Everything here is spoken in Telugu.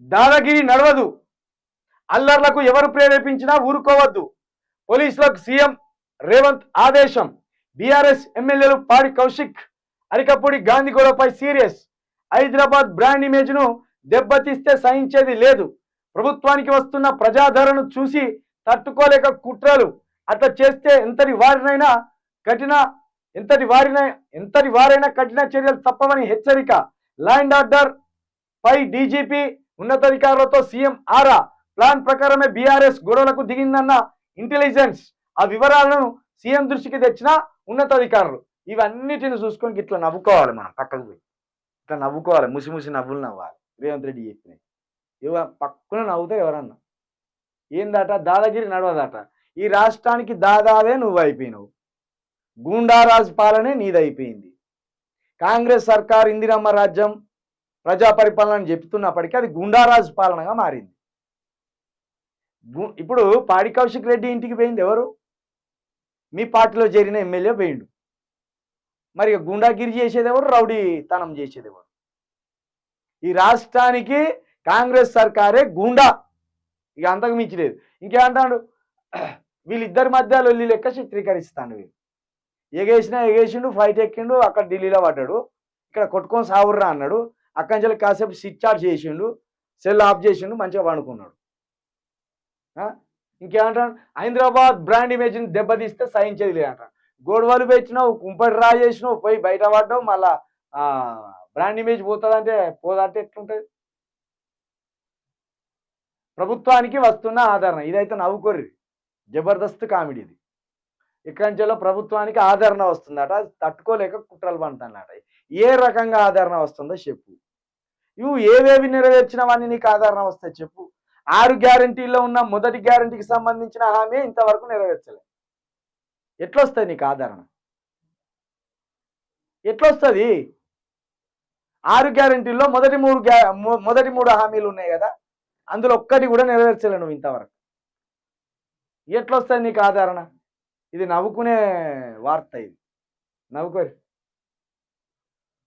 దాదాగిరి నడవదు. అల్లర్లకు ఎవరు ప్రేరేపించినా ఊరుకోవద్దు. పోలీసులకు సీఎం రేవంత్ ఆదేశం. బీఆర్ఎస్ ఎమ్మెల్యేలు పాడి కౌశిక్ అరికపూడి గాంధీ గొడవపై సీరియస్. హైదరాబాద్ బ్రాండ్ ఇమేజ్ను దెబ్బతీస్తే సహించేది లేదు. ప్రభుత్వానికి వస్తున్న ప్రజాధరణను చూసి తట్టుకోలేక కుట్రలు. అట్లా చేస్తే ఎంతటి వారినైనా కఠిన ఎంతటి వారిన ఎంతటి వారైనా కఠిన చర్యలు తప్పవని హెచ్చరిక. లా అండ్ ఆర్డర్ పై డీజీపీ ఉన్నతాధికారులతో సీఎం ఆరా. ప్లాన్ ప్రకారమే బీఆర్ఎస్ గొడవలకు దిగిందన్న ఇంటెలిజెన్స్. ఆ వివరాలను సీఎం దృష్టికి తెచ్చిన ఉన్నతాధికారులు. ఇవన్నిటిని చూసుకొని ఇట్లా నవ్వుకోవాలి మనం పక్కకు పోయి. ఇట్లా నవ్వుకోవాలి. ముసి ముసి నవ్వులు నవ్వాలి. రేవంత్ రెడ్డి చెప్పినాయి ఇవ పక్కన నవ్వుతే ఎవరన్నా. ఏందట? దాదాగిరి నడవదట. ఈ రాష్ట్రానికి దాదావే నువ్వు అయిపోయినావు గూండారాజ్ పాలనే నీదైపోయింది. కాంగ్రెస్ సర్కార్ ఇందిరమ్మ రాజ్యం ప్రజా పరిపాలన అని చెప్తున్నప్పటికీ అది గుండారాజు పాలనగా మారింది. ఇప్పుడు పాడి కౌశిక్ రెడ్డి ఇంటికి పోయింది ఎవరు? మీ పార్టీలో చేరిన ఎమ్మెల్యే పోయిండు. మరి ఇక గుండాగిరి చేసేది ఎవరు? రౌడీ తనం చేసేది ఎవరు? ఈ రాష్ట్రానికి కాంగ్రెస్ సర్కారే గుండా. ఇక అంతకు మించి లేదు. ఇంకేమంటాడు? వీళ్ళిద్దరి మధ్య లొల్లి లెక్క చిత్రీకరిస్తాడు వీళ్ళు ఎగేసినా ఎగేసిండు ఫైట్ ఎక్కిండు అక్కడ ఢిల్లీలో పడ్డాడు. ఇక్కడ కొట్టుకొని సావుర్రా అన్నాడు. అక్కడి నుంచి కాసేపు స్విచ్ ఆఫ్ చేసిండు సెల్ ఆఫ్ చేసిండు మంచిగా పండుకున్నాడు. ఇంకేమంటాడు హైదరాబాద్ బ్రాండ్ ఇమేజ్ని దెబ్బతీస్తే సహించేది లేదంటాడు గోడవలు పెంచినావు కుంపటి రా చేసినావు పోయి బయట పడ్డావు మళ్ళా బ్రాండ్ ఇమేజ్ పోతుందంటే పోదంటే ఎట్లుంటుంది? ప్రభుత్వానికి వస్తున్న ఆదరణ ఇదైతే నవ్వుకోర్రి. జబర్దస్త్ కామెడీ ఇది. ఇక్కడి నుంచిలో ప్రభుత్వానికి ఆదరణ వస్తుందట తట్టుకోలేక కుట్రలు పంటన్నట ఏ రకంగా ఆదరణ వస్తుందో చెప్పు. నువ్వు ఏవేవి నెరవేర్చినవన్నీ నీకు ఆదరణ వస్తాయి చెప్పు. ఆరు గ్యారంటీల్లో ఉన్న మొదటి గ్యారంటీకి సంబంధించిన హామీ ఇంతవరకు నెరవేర్చలే. ఎట్లొస్తుంది నీకు ఆదరణ ఎట్లొస్తుంది? ఆరు గ్యారంటీల్లో మొదటి మూడు గ్యా మొదటి మూడు హామీలు ఉన్నాయి కదా అందులో ఒక్కటి కూడా నెరవేర్చలే నువ్వు ఇంతవరకు. ఎట్లొస్తుంది నీకు ఆదరణ ఇది నవ్వుకునే వార్త ఇది. నవ్వుకోరు.